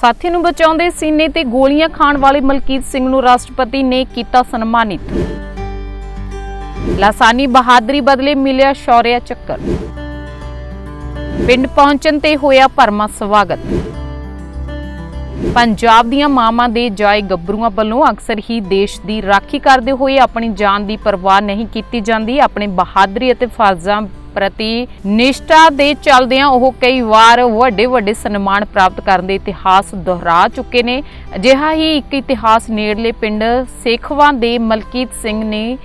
ਸਾਥੀ ਨੂੰ ਬਚਾਉਂਦੇ ਸੀਨੇ ਤੇ ਗੋਲੀਆਂ ਖਾਣ ਵਾਲੇ ਮਲਕੀਤ ਸਿੰਘ ਨੂੰ ਰਾਸ਼ਟਰਪਤੀ ਨੇ ਕੀਤਾ ਸਨਮਾਨਿਤ। ਲਾਸਾਨੀ ਬਹਾਦਰੀ ਬਦਲੇ ਮਿਲਿਆ ਸ਼ੌਰਿਆ ਚੱਕਰ। ਪਿੰਡ ਪਹੁੰਚਣ ਤੇ ਹੋਇਆ ਭਰਮਾ ਸਵਾਗਤ। ਪੰਜਾਬ ਦੀਆਂ ਮਾਵਾਂ ਦੇ ਜਾਏ ਗੱਭਰੂਆਂ ਵੱਲੋਂ ਅਕਸਰ ਹੀ ਦੇਸ਼ ਦੀ ਰਾਖੀ ਕਰਦੇ ਹੋਏ ਆਪਣੀ ਜਾਨ ਦੀ ਪਰਵਾਹ ਨਹੀਂ ਕੀਤੀ ਜਾਂਦੀ, ਆਪਣੇ ਬਹਾਦਰੀ ਅਤੇ ਫਰਜ਼ਾਂ ਪ੍ਰਤੀ ਨਿਸ਼ਠਾ ਦੇ ਚੱਲਦਿਆਂ ਉਹ ਕਈ ਵਾਰ ਵੱਡੇ ਵੱਡੇ ਸਨਮਾਨ ਪ੍ਰਾਪਤ ਕਰਨ ਦੇ ਇਤਿਹਾਸ ਦੁਹਰਾ ਚੁੱਕੇ ਨੇ। ਅਜਿਹਾ ਹੀ ਇੱਕ ਇਤਿਹਾਸ ਨੇੜਲੇ ਪਿੰਡ ਸੇਖਵਾਂ ਦੇ ਮਲਕੀਤ ਸਿੰਘ ਨੇ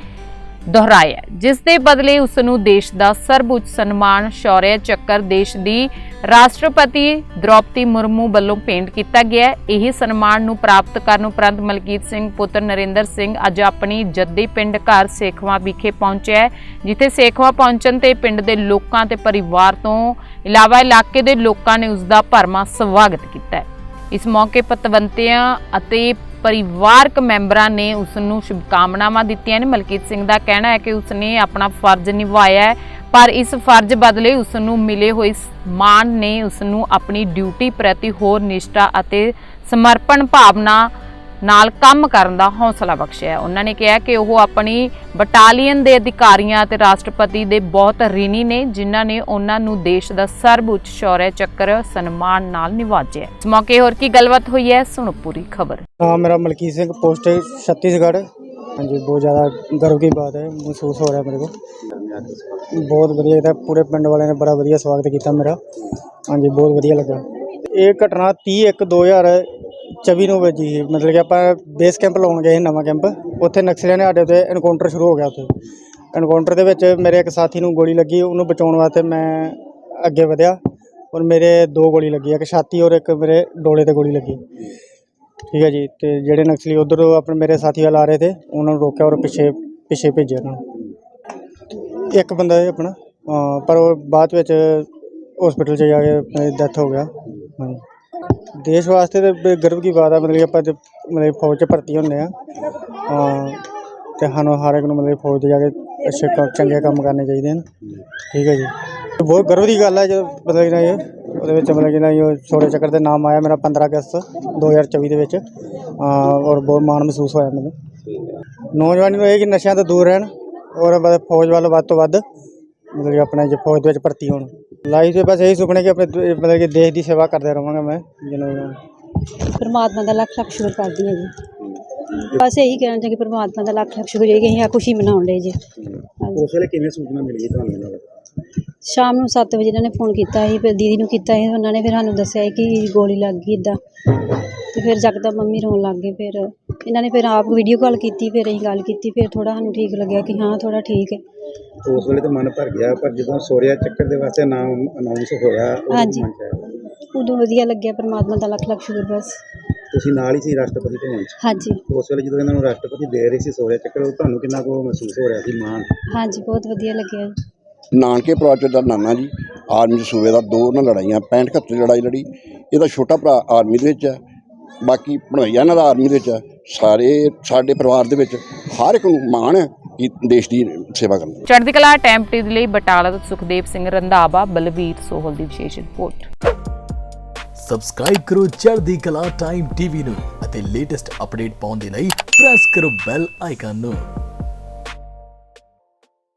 ਦੁਹਰਾਇਆ ਜਿਸ ਦੇ ਬਦਲੇ ਉਸ ਨੂੰ ਦੇਸ਼ ਦਾ ਸਰਵਉੱਚ ਸਨਮਾਨ ਸ਼ੌਰਯ ਚੱਕਰ ਦੇਸ਼ ਦੀ ਰਾਸ਼ਟਰਪਤੀ ਦ੍ਰੋਪਦੀ ਮੁਰਮੂ ਵੱਲੋਂ ਭੇਂਟ ਕੀਤਾ ਗਿਆ ਇਹ ਸਨਮਾਨ ਨੂੰ ਪ੍ਰਾਪਤ ਕਰਨ ਉਪਰੰਤ ਮਲਕੀਤ ਸਿੰਘ, ਪੁੱਤਰ ਨਰਿੰਦਰ ਸਿੰਘ ਅੱਜ ਆਪਣੀ ਜੱਦੀ ਪਿੰਡ ਘਰ ਸੇਖਵਾ ਵਿਖੇ ਪਹੁੰਚਿਆ ਜਿੱਥੇ ਸੇਖਵਾ ਪਹੁੰਚਣ ਤੇ ਪਿੰਡ ਦੇ ਲੋਕਾਂ ਤੇ ਪਰਿਵਾਰ ਤੋਂ ਇਲਾਵਾ ਇਲਾਕੇ ਦੇ ਲੋਕਾਂ ਨੇ ਉਸ ਦਾ ਭਰਮਾ ਸਵਾਗਤ ਕੀਤਾ ਇਸ ਮੌਕੇ ਪਤਵੰਤਿਆਂ ਅਤੇ ਪਰਿਵਾਰਕ ਮੈਂਬਰਾਂ ਨੇ ਉਸ ਨੂੰ ਸ਼ੁਭਕਾਮਨਾਵਾਂ ਦਿੱਤੀਆਂ ਨੇ। ਮਲਕੀਤ ਸਿੰਘ ਦਾ ਕਹਿਣਾ ਹੈ ਕਿ ਉਸ ਨੇ ਆਪਣਾ ਫਰਜ਼ ਨਿਭਾਇਆ ਹੈ। ਪਰ ਇਸ ਫਰਜ਼ ਬਦਲੇ ਉਸ ਨੂੰ ਮਿਲੇ ਹੋਏ ਮਾਨ ਨੇ ਉਸ ਨੂੰ ਆਪਣੀ ਡਿਊਟੀ ਪ੍ਰਤੀ ਹੋਰ ਨਿਸ਼ਟਾ ਅਤੇ ਸਮਰਪਣ ਭਾਵਨਾ ਨਾਲ ਕੰਮ ਕਰਨ ਦਾ ਹੌਸਲਾ ਬਖਸ਼ਿਆ। ਉਹਨਾਂ ਨੇ ਕਿਹਾ ਕਿ ਉਹ ਆਪਣੀ ਬਟਾਲੀਅਨ ਦੇ ਅਧਿਕਾਰੀਆਂ ਅਤੇ ਰਾਸ਼ਟਰਪਤੀ ਦੇ ਬਹੁਤ ਰਿਣੀ ਨੇ, ਜਿਨ੍ਹਾਂ ਨੇ ਉਹਨਾਂ ਨੂੰ ਦੇਸ਼ ਦਾ ਸਰਵਉੱਚ ਸ਼ੌਰਯ ਚੱਕਰ ਸਨਮਾਨ ਨਾਲ ਨਿਵਾਜਿਆ। ਇਸ ਮੌਕੇ ਹੋਰ ਕੀ ਗੱਲਬਾਤ ਹੋਈ ਹੈ, ਸੁਣੋ ਪੂਰੀ ਖਬਰ। ਹਾਂ, ਮੇਰਾ ਮਲਕੀ ਸਿੰਘ, ਪੋਸਟ ਛੱਤੀਸਗੜ੍ਹ। ਹਾਂਜੀ, ਬਹੁਤ ਜ਼ਿਆਦਾ ਗਰਵ ਦੀ ਬਾਤ ਹੈ, ਮਹਿਸੂਸ ਹੋ ਰਿਹਾ ਮੇਰੇ ਕੋ ਬਹੁਤ ਵਧੀਆ ਇਹਦਾ ਪੂਰੇ ਪਿੰਡ ਵਾਲਿਆਂ ਨੇ ਬੜਾ ਵਧੀਆ ਸਵਾਗਤ ਕੀਤਾ ਮੇਰਾ। ਹਾਂਜੀ, ਬਹੁਤ ਵਧੀਆ ਲੱਗਾ। ਇਹ ਘਟਨਾ 31/2024 ਨੂੰ ਵਜੀ ਸੀ। ਮਤਲਬ ਕਿ ਆਪਾਂ ਬੇਸ ਕੈਂਪ ਲਾਉਣ ਗਏ ਸੀ, ਨਵਾਂ ਕੈਂਪ ਉੱਥੇ ਨਕਸਲੀਆਂ ਨੇ ਸਾਡੇ ਉੱਤੇ ਐਨਕਾਊਂਟਰ ਸ਼ੁਰੂ ਹੋ ਗਿਆ ਉੱਥੇ। ਐਨਕਾਊਂਟਰ ਦੇ ਵਿੱਚ ਮੇਰੇ ਇੱਕ ਸਾਥੀ ਨੂੰ ਗੋਲੀ ਲੱਗੀ, ਉਹਨੂੰ ਬਚਾਉਣ ਵਾਸਤੇ ਮੈਂ ਅੱਗੇ ਵਧਿਆ। ਔਰ ਮੇਰੇ ਦੋ ਗੋਲੀ ਲੱਗੀ, ਇੱਕ ਛਾਤੀ ਔਰ ਇੱਕ ਮੇਰੇ ਡੋਲੇ ਤੇ ਗੋਲੀ ਲੱਗੀ। ਠੀਕ ਹੈ ਜੀ, ਤੇ ਜਿਹੜੇ ਨਕਸਲੀ ਉਧਰ ਆਪਣੇ ਮੇਰੇ ਸਾਥੀ ਵੱਲ ਆ ਰਹੇ ਥੇ ਉਹਨਾਂ ਨੂੰ ਰੋਕਿਆ ਔਰ ਪਿੱਛੇ ਪਿੱਛੇ ਭੇਜਿਆ ਉਹਨਾਂ ਨੂੰ। ਇੱਕ ਬੰਦਾ ਹੈ ਆਪਣਾ, ਅਹ, ਪਰ ਉਹ ਬਾਅਦ ਵਿੱਚ ਹਸਪੀਟਲ 'ਚ ਜਾ ਕੇ ਡੈਥ ਹੋ ਗਿਆ। ਹਾਂਜੀ। ਦੇਸ਼ ਵਾਸਤੇ ਤੇ ਬ- ਗਰਵ ਦੀ ਬਾਤ ਹੈ ਮਤਲਬ ਕਿ ਆਪਾਂ ਜੇ ਮਤਲਬ ਫੌਜ 'ਚ ਭਰਤੀ ਹੁੰਦੇ ਆ। ਤੇ ਸਾਨੂੰ ਹਰ ਇੱਕ ਨੂੰ ਮਤਲਬ ਕਿ ਫੌਜ 'ਚ ਜਾ ਕੇ ਅੱਛੇ ਕੰਮ, ਚੰਗੇ ਕੰਮ ਕਰਨੇ ਚਾਹੀਦੇ ਹਨ। ਠੀਕ ਹੈ ਜੀ। ਤੇ ਬਹੁਤ ਗਰਵ ਦੀ ਗੱਲ ਹੈ ਜਦੋਂ ਮਤਲਬ ਕਿ ਨਾ ਇਹ, ਉਹਦੇ ਵਿੱਚ ਮਤਲਬ ਕਿ ਨਾ ਇਹ ਛੋੜੇ ਚੱਕਰ ਦੇ ਨਾਮ ਆਇਆ ਮੇਰਾ 15 ਅਗਸਤ 2024 ਦੇ ਵਿੱਚ। ਅਹ, ਔਰ ਬਹੁਤ ਮਾਣ ਮਹਿਸੂਸ ਹੋਇਆ ਮੈਨੂੰ। ਨੌਜਵਾਨੀ ਨੂੰ ਇਹ ਕਿ ਨਸ਼ਿਆਂ ਤੋਂ ਦੂਰ ਰਹਿਣ। ਔਰ ਫੌਜ ਵੱਲ ਵੱਧ ਤੋਂ ਵੱਧ ਮਤਲਬ ਕਿ ਆਪਣੇ ਜੇ ਫੌਜ ਦੇ ਵਿੱਚ ਭਰਤੀ ਹੋਣ। ਲਾਈਫ 'ਚ ਬਸ ਇਹੀ ਸੁਪਨੇ ਕਿ ਆਪਣੇ ਦ- ਮਤਲਬ ਕਿ ਦੇਸ਼ ਦੀ ਸੇਵਾ ਕਰਦਾ ਰਹਾਂਗਾ ਮੈਂ ਜਿਵੇਂ ਪਰਮਾਤਮਾ ਦਾ ਲੱਖ ਲੱਖ ਸ਼ੁਕਰ ਕਰਦੀ ਹਾਂ ਜੀ। ਬਸ ਇਹੀ ਕਹਿਣਾ ਚਾਹੀਦਾ ਕਿ ਪਰਮਾਤਮਾ ਦਾ ਲੱਖ ਲੱਖ ਸ਼ੁਕਰ ਹੈ ਕਿ ਅਸੀਂ ਆ ਖੁਸ਼ੀ ਮਨਾਉਣ ਲਈ ਜੀ। ਹਾਂਜੀ। ਉਸ ਵੇਲੇ ਕਿਵੇਂ ਸੂਚਨਾ ਮਿਲੀ ਤੁਹਾਨੂੰ ਇਹਨਾਂ ਦਾ ਸ਼ਾਮ ਨੂੰ 7 ਵਜੇ ਇਹਨਾਂ ਨੇ ਫੋਨ ਕੀਤਾ ਸੀ ਫਿਰ ਦੀਦੀ ਨੂੰ ਕੀਤਾ ਸੀ ਉਹਨਾਂ ਨੇ ਫਿਰ ਸਾਨੂੰ ਦੱਸਿਆ ਸੀ ਕਿ ਗੋਲੀ ਲੱਗ ਗਈ ਇਦਾਂ ਤੇ ਫਿਰ ਜਕਦਮ ਮੰਮੀ ਰੋਣ ਲੱਗ ਗਏ ਫਿਰ ਇਹਨਾਂ ਨੇ ਫਿਰ ਆਪ ਵੀਡੀਓ ਕਾਲ ਕੀਤੀ ਫਿਰ ਅਸੀਂ ਗੱਲ ਕੀਤੀ ਫਿਰ ਥੋੜਾ ਸਾਨੂੰ ਠੀਕ ਲੱਗਿਆ ਕਿ ਹਾਂ ਥੋੜਾ ਠੀਕ ਹੈ। ਉਸ ਵੇਲੇ ਤਾਂ ਮਨ ਭਰ ਗਿਆ ਪਰ ਜਦੋਂ ਸੋਰਿਆ ਚੱਕਰ ਦੇ ਵਾਸਤੇ ਨਾਮ ਅਨਾਉਂਸ ਹੋਇਆ ਉਦੋਂ ਹਾਂਜੀ। ਮਨ 'ਚ ਆਇਆ। ਉਦੋਂ ਵਧੀਆ ਲੱਗਿਆ ਪਰਮਾਤਮਾ ਦਾ ਲੱਖ ਲੱਖ ਸ਼ੁਕਰ ਬਸ। ਤੁਸੀਂ ਨਾਲ ਹੀ ਸੀ ਰਾਸ਼ਟਰਪਤੀ ਭਵਨ 'ਚ ਹਾਂਜੀ। ਉਸ ਵੇਲੇ ਜਦੋਂ ਇਹਨਾਂ ਨੂੰ ਰਾਸ਼ਟਰਪਤੀ ਦੇ ਰਹੇ ਸੀ ਸੋਰਿਆ ਚੱਕਰ ਉਦੋਂ ਤੁਹਾਨੂੰ ਕਿੰਨਾ ਕੁ ਮਹਿਸੂਸ ਹੋ ਰਿਹਾ ਸੀ ਮਾਣ? ਹਾਂਜੀ ਬਹੁਤ ਵਧੀਆ ਲੱਗਿਆ। ਜੀ ਨਾਨਕੇ ਪ੍ਰਾਜੈਕਟ ਦਾ ਨਾਨਾ ਜੀ ਆਰਮੀ ਦੇ ਸੂਬੇ ਦਾ ਦੋ ਉਹਨਾਂ ਲੜਾਈਆਂ 65 71 ਲੜਾਈ ਲੜੀ ਇਹਦਾ ਛੋਟਾ ਭਰਾ ਆਰਮੀ ਦੇ ਵਿੱਚ ਹੈ ਬਾਕੀ ਭਣੋਈਆ ਇਹਨਾਂ ਦਾ ਆਰਮੀ ਦੇ ਵਿੱਚ ਹੈ। ਸਾਰੇ ਸਾਡੇ ਪਰਿਵਾਰ ਦੇ ਵਿੱਚ ਹਰ ਇੱਕ ਨੂੰ ਮਾਣ ਹੈ ਕਿ ਦੇਸ਼ ਦੀ ਸੇਵਾ ਕਰਨ ਦਾ। ਚੜ੍ਹਦੀ ਕਲਾ ਟਾਈਮ ਟੀ ਦੇ ਲਈ ਬਟਾਲਾ ਤੋਂ ਸੁਖਦੇਵ ਸਿੰਘ ਰੰਧਾਵਾ ਬਲਵੀਰ ਸੋਹਲ ਦੀ ਵਿਸ਼ੇਸ਼ ਰਿਪੋਰਟ। ਸਬਸਕ੍ਰਾਈਬ ਕਰੋ ਚੜ੍ਹਦੀ ਕਲਾ ਟਾਈਮ ਟੀਵੀ ਨੂੰ ਅਤੇ ਲੇਟੈਸਟ ਅਪਡੇਟ ਪਾਉਣ ਦੇ ਲਈ ਪ੍ਰੈਸ ਕਰੋ ਬੈਲ ਆਈਕਨ ਨੂੰ।